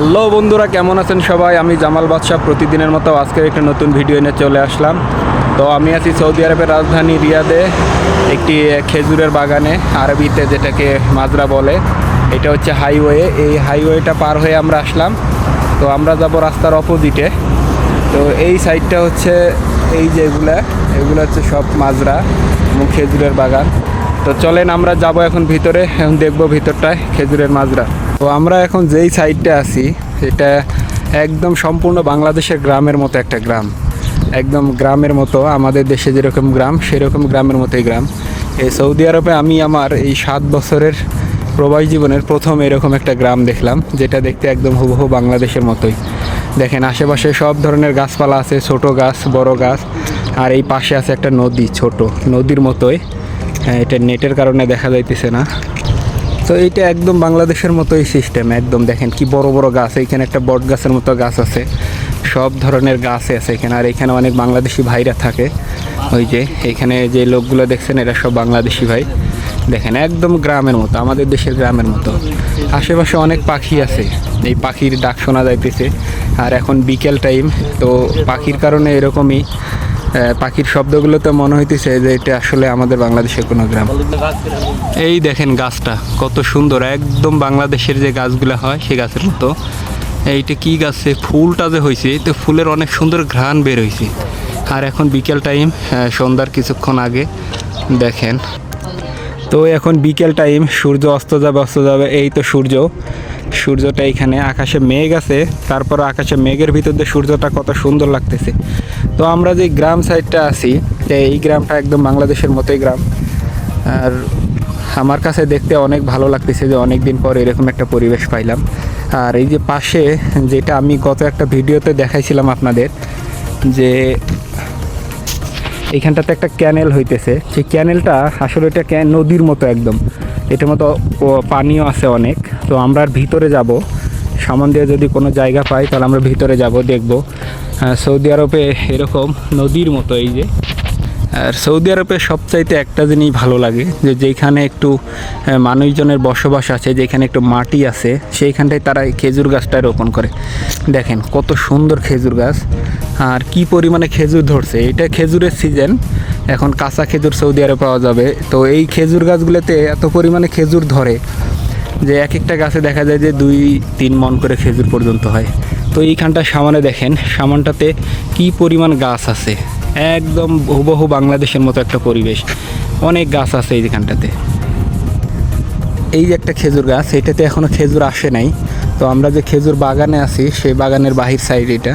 Hello বন্ধুরা, কেমন আছেন সবাই? আমি জামাল বাদশাহ। প্রতিদিনের মতো আজকের একটা নতুন ভিডিও এনে চলে আসলাম। তো আমি আছি সৌদি আরবের রাজধানী রিয়াদে, একটি খেজুরের বাগানে, আরবিতে যেটাকে মাজরা বলে। এটা হচ্ছে হাইওয়ে। এই হাইওয়েটা পার হয়ে আমরা আসলাম। তো আমরা যাব রাস্তার অপোজিটে তো এই সাইডটা হচ্ছে এই যেগুলা এগুলো হচ্ছে সব মাজরা এবং খেজুরের বাগান। তো চলেন আমরা যাব এখন ভিতরে, এখন দেখব ভিতরটায় খেজুরের মাজরা। তো আমরা এখন যেই সাইডটা আছি এটা একদম সম্পূর্ণ বাংলাদেশের গ্রামের মতো একটা গ্রাম। একদম গ্রামের মতো আমাদের দেশে যেরকম গ্রাম সেরকম গ্রামের মতোই গ্রাম। এই সৌদি আরবে আমি আমার এই সাত বছরের প্রবাস জীবনের প্রথম এরকম একটা গ্রাম দেখলাম যেটা দেখতে একদম হুবহু বাংলাদেশের মতোই। দেখেন আশেপাশে সব ধরনের গাছপালা আছে ছোট গাছ বড় গাছ আর এই পাশে আছে একটা নদী ছোট নদীর মতোই। হ্যাঁ, এটা নেটের কারণে দেখা যাইতেছে না। তো এইটা একদম বাংলাদেশের মতোই সিস্টেম একদম দেখেন কি বড় বড় গাছ, এইখানে একটা বট গাছের মতো গাছ আছে। সব ধরনের গাছ আছে এখানে, আর এখানে অনেক বাংলাদেশি ভাইরা থাকে। ওই যে, এখানে যে লোকগুলো দেখছেন, এরা সব বাংলাদেশি ভাই। দেখেন, একদম গ্রামের মতো, আমাদের দেশের গ্রামের মতো। আশেপাশে অনেক পাখি আছে, এই পাখির ডাক শোনা যাইতেছে। আর এখন বিকেল টাইম তো পাখির কারণে এরকমই পাখির শব্দগুলোতে মনে হইতেছে যে এটা আসলে আমাদের বাংলাদেশের কোনো গ্রাম। এই দেখেন গাছটা, কত সুন্দর। একদম বাংলাদেশের যে গাছগুলো হয়, সে গাছের মতো। এইটা কি গাছে? ফুলটা যে হয়েছে তো ফুলের অনেক সুন্দর ঘ্রাণ বের হয়েছে আর এখন বিকেল টাইম সন্ধ্যার কিছুক্ষণ আগে, দেখেন। তো এখন বিকেল টাইম, সূর্য অস্ত যাবে অস্ত যাবে, এই তো সূর্য। সূর্যটা এখানে আকাশে মেঘ আছে তারপর আকাশে মেঘের ভিতর দিয়ে সূর্যটা কত সুন্দর লাগতেছে। তো আমরা যে গ্রাম সাইডটা আছি এই গ্রামটা একদম বাংলাদেশের মতোই গ্রাম। আর আমার কাছে দেখতে অনেক ভালো লাগতেছে যে অনেক দিন পর এরকম একটা পরিবেশ পাইলাম। আর এই যে পাশে যেটা আমি গত একটা ভিডিওতে দেখাইছিলাম আপনাদের, যে এইখানটাতে একটা ক্যানেল হইতেছে। সেই ক্যানেলটা আসলে এটা নদীর মতো একদম। এটার মতো পানিও আছে অনেক। তো আমরা আর ভিতরে যাব। সামান দিয়ে যদি কোনো জায়গা পাই, তাহলে আমরা ভিতরে যাব, দেখব। সৌদি আরবে এরকম নদীর মতো এই যে। আর সৌদি আরবে সবচাইতে একটা জিনিস ভালো লাগে, যে যেখানে একটু মানুষজনের বসবাস আছে যেখানে একটু মাটি আছে, সেইখানটায় তারা খেজুর গাছটা রোপণ করে। দেখেন কত সুন্দর খেজুর গাছ। আর কি পরিমাণে খেজুর ধরছে, এটা খেজুরের সিজন এখন কাঁচা খেজুর সৌদি আরবে পাওয়া যাবে। তো এই খেজুর গাছগুলোতে এত পরিমাণে খেজুর ধরে যে এক একটা গাছে দেখা যায় যে দুই, তিন মন করে খেজুর পর্যন্ত হয়। তো এইখানটা সামানে দেখেন, সামানটাতে কি পরিমাণ গাছ আছে। একদম হুবহু বাংলাদেশের মতো একটা পরিবেশ। অনেক গাছ আছে এইখানটাতে এই যে একটা খেজুর গাছ, এটাতে এখনও খেজুর আসে নাই। তো আমরা যে খেজুর বাগানে আছি, সেই বাগানের বাহির সাইড এটা।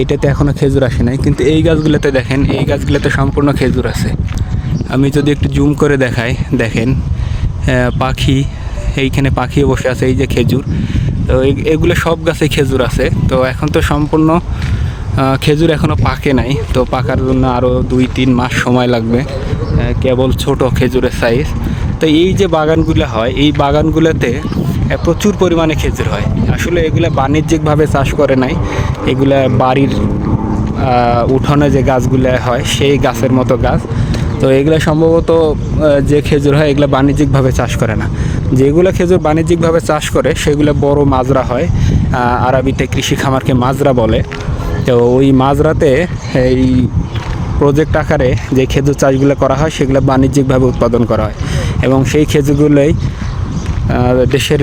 এটাতে এখনও খেজুর আসে নাই, কিন্তু এই গাছগুলোতে দেখেন, এই গাছগুলোতে সম্পূর্ণ খেজুর আছে। আমি যদি একটু জুম করে দেখাই, দেখেন পাখি, এইখানে পাখিও বসে আছে, এই যে খেজুর। তো এগুলো সব গাছে খেজুর আছে। তো এখন তো সম্পূর্ণ খেজুর এখনও পাকে নাই। তো পাকার জন্য আরও দুই, তিন মাস সময় লাগবে কেবল ছোট খেজুরের সাইজ তো এই যে বাগানগুলো হয়, এই বাগানগুলোতে প্রচুর পরিমাণে খেজুর হয়। আসলে এগুলো বাণিজ্যিকভাবে চাষ করে নাই। এগুলা বাড়ির উঠোনে যে গাছগুলো হয়, সেই গাছের মতো গাছ। তো এগুলো সম্ভবত যে খেজুর হয়, এগুলো বাণিজ্যিকভাবে চাষ করে না। যেগুলো খেজুর বাণিজ্যিকভাবে চাষ করে, সেগুলো বড় মাজরা হয়। আরবিতে কৃষি খামারকে মাজরা বলে। তো ওই মাজরাতে এই প্রজেক্ট আকারে যে খেজুর চাষগুলো করা হয়, সেগুলো বাণিজ্যিকভাবে উৎপাদন করা হয়। এবং সেই খেজুরগুলোই দেশের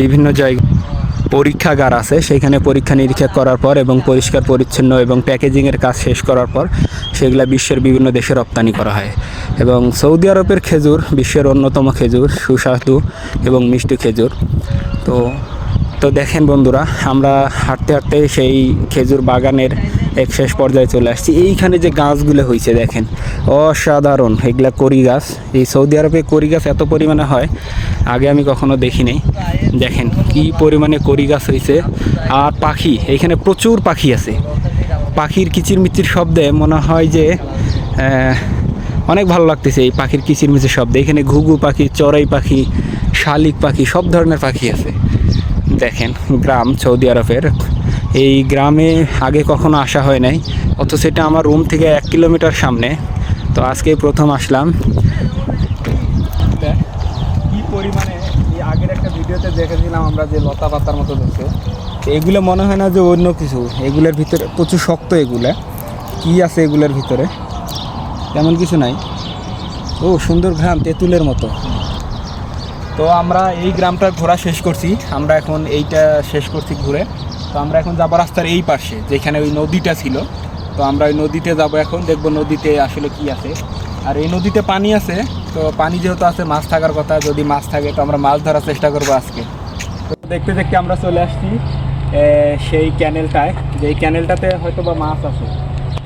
বিভিন্ন জায়গায় পরীক্ষাগার আছে। সেখানে পরীক্ষা নিরীক্ষা করার পর এবং পরিষ্কার, পরিচ্ছন্ন এবং প্যাকেজিংয়ের কাজ শেষ করার পর সেগুলো বিশ্বের বিভিন্ন দেশে রপ্তানি করা হয়। এবং সৌদি আরবের খেজুর বিশ্বের অন্যতম খেজুর, সুস্বাদু এবং মিষ্টি খেজুর। তো তো দেখেন বন্ধুরা, আমরা হাঁটতে হাঁটতে সেই খেজুর বাগানের এক শেষ পর্যায়ে চলে আসছি। এইখানে যে গাছগুলো হয়েছে দেখেন, অসাধারণ। এগুলা করি গাছ। এই সৌদি আরবে করি গাছ এত পরিমাণে হয়, আগে আমি কখনো দেখি নাই দেখেন কি পরিমাণে করি গাছ হয়েছে। আর পাখি, এইখানে প্রচুর পাখি আছে। পাখির কিচিরমিচির শব্দে মনে হয় যে অনেক ভালো লাগতেছে এই পাখির কিচিরমিচির শব্দে। এখানে ঘুঘু পাখি, চড়াই পাখি, শালিক পাখি, সব ধরনের পাখি আছে। দেখেন, গ্রাম সৌদি আরবের। এই গ্রামে আগে কখনো আসা হয় নাই, অথচ এটা আমার রুম থেকে এক কিলোমিটার সামনে। তো আজকে প্রথম আসলাম। কি পরিমাণে আগের একটা ভিডিওতে দেখেছিলাম আমরা যে লতা পাতার মতো ধরছে। এগুলো মনে হয় না যে অন্য কিছু, এগুলোর ভিতরে প্রচুর শক্ত এগুলা। কি আছে এগুলোর ভিতরে? তেমন কিছু নাই। ও, সুন্দর গ্রাম তেঁতুলের মতো। তো আমরা এই গ্রামটা ঘোরা শেষ করছি। আমরা এখন এইটা শেষ করছি ঘুরে। তো আমরা এখন যাব রাস্তার এই পাশে, যেখানে ওই নদীটা ছিল। তো আমরা ওই নদীতে যাব এখন, দেখব নদীতে আসলে কি আছে। আর এই নদীতে পানি আছে, তো পানি যেহেতু আছে, মাছ থাকার কথা, যদি মাছ থাকে তো আমরা মাছ ধরার চেষ্টা করব আজকে। তো দেখতে দেখতে আমরা চলে আসছি সেই ক্যানেলটায় যে ক্যানেলটাতে হয়তো বা মাছ আছে।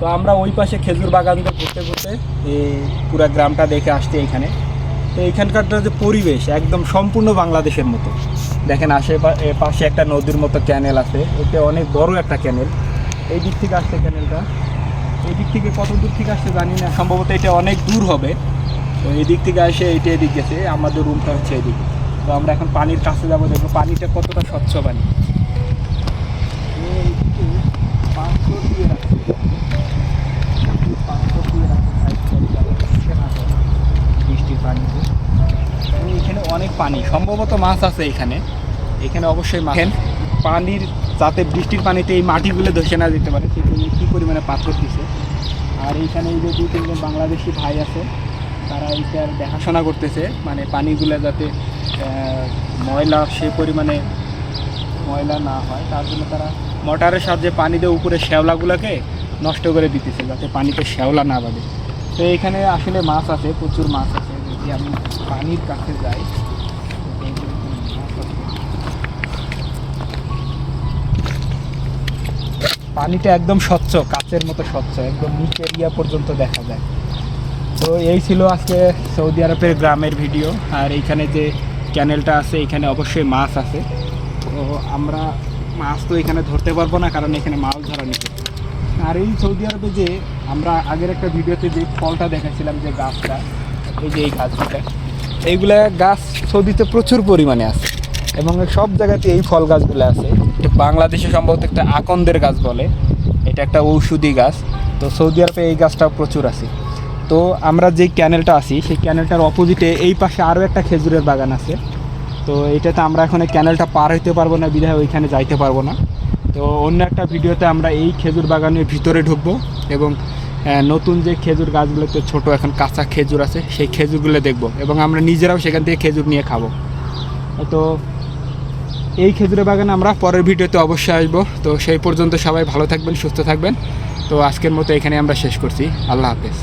তো আমরা ওই পাশে খেজুর বাগান দিয়ে ঘুরতে ঘুরতে, এই পুরো গ্রামটা দেখে আসছি এখানে। তো এখানকার যে পরিবেশ, একদম সম্পূর্ণ বাংলাদেশের মতো। দেখেন আশেপা, এ পাশে একটা নদীর মতো ক্যানেল আছে এটা অনেক বড় একটা ক্যানেল এই দিক থেকে আসছে ক্যানেলটা এই দিক থেকে কত দূর থেকে আসছে জানি না, সম্ভবত এটা অনেক দূর হবে। তো এই দিক থেকে আসে, এইটা এদিক গেছে, আমাদের রুমটা হচ্ছে এদিকে। তো আমরা এখন পানির কাছে যাব, দেখব পানিটা কতটা স্বচ্ছ পানি। পাথর দিয়ে রাখছে। পাথর দিয়ে side দিয়ে যাবে, বুঝতে না পারে। বৃষ্টির পানিতে এখানে অনেক পানি। সম্ভবত মাছ আছে এখানে। এখানে অবশ্যই মাছ পানির যাতে বৃষ্টির পানিতে এই মাটিগুলো ধসে না যেতে পারে সেজন্য কী পরিমাণে পাথর দিছে। আর এইখানে এই যে দুই তিনজন বাংলাদেশি ভাই আছে তারা এইটার দেখাশোনা করতেছে। মানে পানিগুলো যাতে ময়লা সে পরিমাণে ময়লা না হয় তার জন্য তারা মোটরের সাহায্যে পানি দিয়ে উপরে শ্যাওলাগুলোকে নষ্ট করে দিতেছে যাতে পানিতে শ্যাওলা না বাঁধে। তো এখানে আসলে মাছ আছে প্রচুর মাছ আছে। যদি আমি পানির কাছে যাই। পানিটা একদম স্বচ্ছ, কাচের মতো স্বচ্ছ, একদম নিচে এরিয়া পর্যন্ত দেখা যায়। তো এই ছিল আজকে সৌদি আরবের গ্রামের ভিডিও, আর এইখানে যে ক্যানেলটা আছে এখানে অবশ্যই মাছ আছে। তো আমরা মাছ তো এখানে ধরতে পারব না, কারণ এখানে মাছ ধরা নিতে আর এই সৌদি আরবে যে আমরা আগের একটা ভিডিওতে যে ফলটা দেখাছিলাম যে গাছটা এই যে এই গাছগুলো, এইগুলা গাছ সৌদিতে প্রচুর পরিমাণে আছে এবং সব জায়গাতে এই ফল গাছগুলো আছে। বাংলাদেশে সম্ভবত একটা আকন্দের গাছ বলে, এটা একটা ঔষধি গাছ। তো সৌদি আরবে এই গাছটাও প্রচুর আছে। তো আমরা যে ক্যানেলটা আছি, সেই ক্যানেলটার অপোজিটে এই পাশে আরও একটা খেজুরের বাগান আছে। তো এইটাতে আমরা এখন ক্যানেলটা পার হইতে পারব না, বিধায় ওইখানে যাইতে পারব না। তো অন্য একটা ভিডিওতে আমরা এই খেজুর বাগানের ভিতরে ঢুকবো এবং নতুন যে খেজুর গাছগুলোতে ছোট এখন কাঁচা খেজুর আছে, সেই খেজুরগুলো দেখব এবং আমরা নিজেরাও সেখান থেকে খেজুর নিয়ে খাব। তো এই খেজুরের বাগানে আমরা পরের ভিডিওতে অবশ্যই আসব। তো সেই পর্যন্ত সবাই ভালো থাকবেন, সুস্থ থাকবেন। তো আজকের মতো এখানে আমরা শেষ করছি। আল্লাহ হাফেজ।